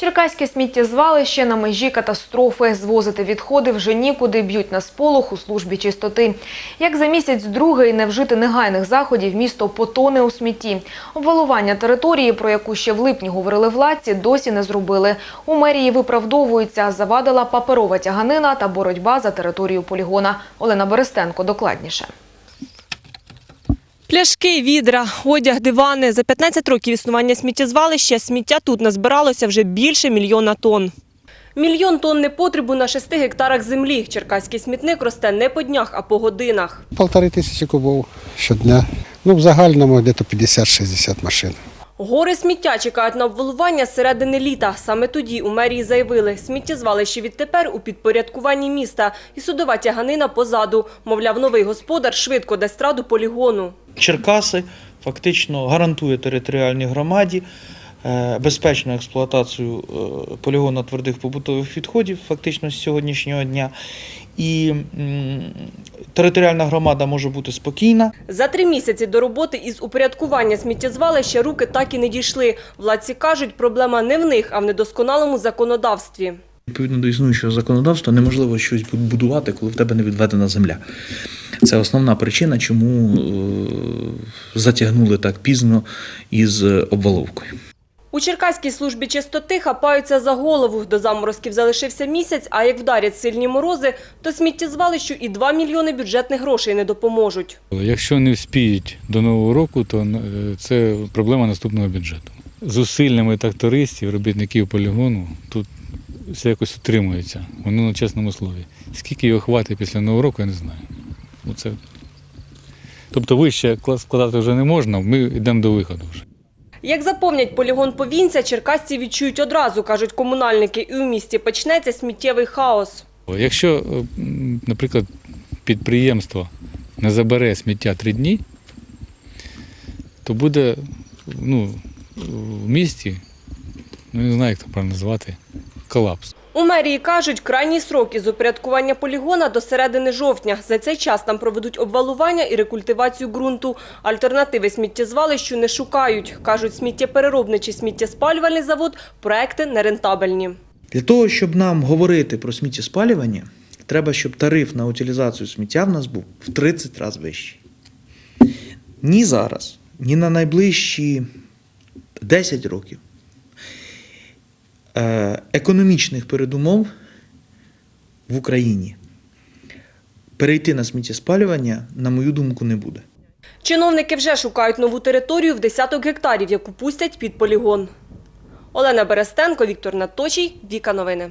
Черкаське сміттєзвалище на межі катастрофи. Звозити відходи вже нікуди б'ють на сполох у службі чистоти. Як за місяць другий не вжити негайних заходів, місто потоне у смітті. Обвалування території, про яку ще в липні говорили владці, досі не зробили. У мерії виправдовуються, завадила паперова тяганина та боротьба за територію полігона. Олена Берестенко докладніше. Пляшки, відра, одяг, дивани. За 15 років існування сміттєзвалища сміття тут назбиралося вже більше мільйона тонн. Мільйон тонн непотребу на 6 гектарах землі. Черкаський смітник росте не по днях, а по годинах. Полтори тисячі кубов щодня. Ну, в загальному десь 50-60 машин. Гори сміття чекають на обвалування середини літа. Саме тоді у мерії заявили, сміттєзвалище відтепер у підпорядкуванні міста і судова тяганина позаду. Мовляв, новий господар швидко дасть раду полігону. Черкаси фактично гарантує територіальній громаді е, безпечну експлуатацію е, полігону твердих побутових відходів фактично з сьогоднішнього дня. І територіальна громада може бути спокійна. За три місяці до роботи із упорядкування сміттєзвалища руки так і не дійшли. Владці кажуть, проблема не в них, а в недосконалому законодавстві. Відповідно до існуючого законодавства неможливо щось будувати, коли в тебе не відведена земля. Це основна причина, чому е, затягнули так пізно із обваловкою. У Черкаській службі чистоти хапаються за голову. До заморозків залишився місяць, а як вдарять сильні морози, то сміттєзвалищу і 2 мільйони бюджетних грошей не допоможуть. Якщо не вспіють до нового року, то е, це проблема наступного бюджету. Зусиллями трактористів, робітників полігону тут все якось утримується. Воно на чесному слові. Скільки його хватить після нового року, я не знаю. Ну, це... Тобто вище складати вже не можна, ми йдемо до виходу вже. Як заповнять полігон повінця, черкасці відчують одразу, кажуть комунальники, і у місті почнеться сміттєвий хаос. Якщо, е, наприклад, підприємство не забере сміття три дні, то буде ну, в місті, ну не знаю, як це правильно назвати, колапс. У мерії кажуть, крайній срок із упорядкування полігона до середини жовтня. За цей час там проведуть обвалування і рекультивацію ґрунту. Альтернативи сміттєзвалищу не шукають. Кажуть, сміттєпереробний чи сміттєспалювальний завод – проекти нерентабельні. Для того, щоб нам говорити про сміттєспалювання, треба, щоб тариф на утилізацію сміття в нас був в 30 разів вищий. Ні зараз, ні на найближчі 10 років економічних передумов в Україні перейти на сміттєспалювання, на мою думку, не буде. Чиновники вже шукають нову територію в десяток гектарів, яку пустять під полігон. Олена Берестенко, Віктор Наточій, Віка Новини.